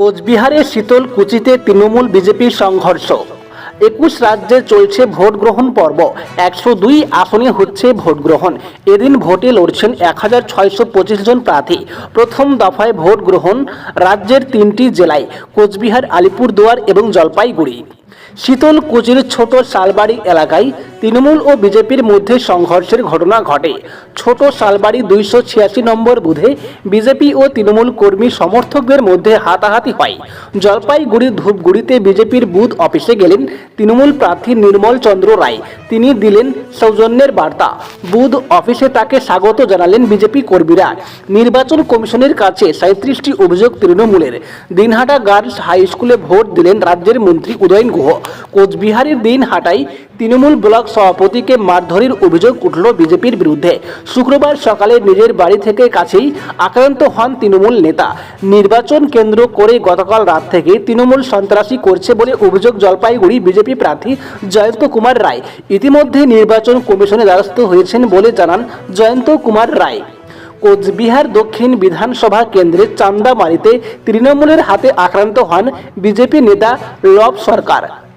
কোচবিহারের শীতলকুচিতে তৃণমূল বিজেপির সংঘর্ষ। একুশ রাজ্যে চলছে ভোট গ্রহণ পর্ব। একশো দুই আসনে হচ্ছে ভোট গ্রহণ। এদিন ভোটে লড়ছেন এক হাজার ছয়শো পঁচিশ জন প্রার্থী। প্রথম দফায় ভোট গ্রহণ রাজ্যের তিনটি জেলায়, কোচবিহার, আলিপুরদুয়ার এবং জলপাইগুড়ি। শীতলকুচির ছোট শালবাড়ি এলাকায় তৃণমূল ও বিজেপির মধ্যে সংঘর্ষের ঘটনা ঘটে। ছোট শালবাড়ি দুইশো ছিয়াশি নম্বর বুধে বিজেপি ও তৃণমূল কর্মী সমর্থকদের মধ্যে হাতাহাতি হয়। জলপাইগুড়ির ধূপগুড়িতে বিজেপির বুথ অফিসে গেলেন তৃণমূল প্রার্থী নির্মল চন্দ্র রায়। তিনি দিলেন সৌজন্যের বার্তা। বুধ অফিসে তাকে স্বাগত জানালেন বিজেপি কর্মীরা। নির্বাচন কমিশনের কাছে সাঁত্রিশটি অভিযোগ তৃণমূলের। দিনহাটা গার্লস হাই স্কুলে ভোট দিলেন রাজ্যের মন্ত্রী উদয়ন গুহ। কোচবিহারের দিনহাটায় তৃণমূল ব্লক সভাপতিকে মারধরের অভিযোগ উঠল বিজেপির বিরুদ্ধে। শুক্রবার সকালে নিজের বাড়ি থেকে কাছেই আক্রান্ত হন তৃণমূল নেতা। নির্বাচন কেন্দ্র করে গতকাল রাত থেকে তৃণমূল সন্ত্রাসী করছে বলে অভিযোগ জলপাইগুড়ি বিজেপি প্রার্থী জয়ন্ত কুমার রায়। ইতিমধ্যে নির্বাচন কমিশনে দ্বারস্থ হয়েছেন বলে জানান জয়ন্ত কুমার রায়। কোচবিহার দক্ষিণ বিধানসভা কেন্দ্রের চান্দামারিতে তৃণমূলের হাতে আক্রান্ত হন বিজেপি নেতা লব সরকার।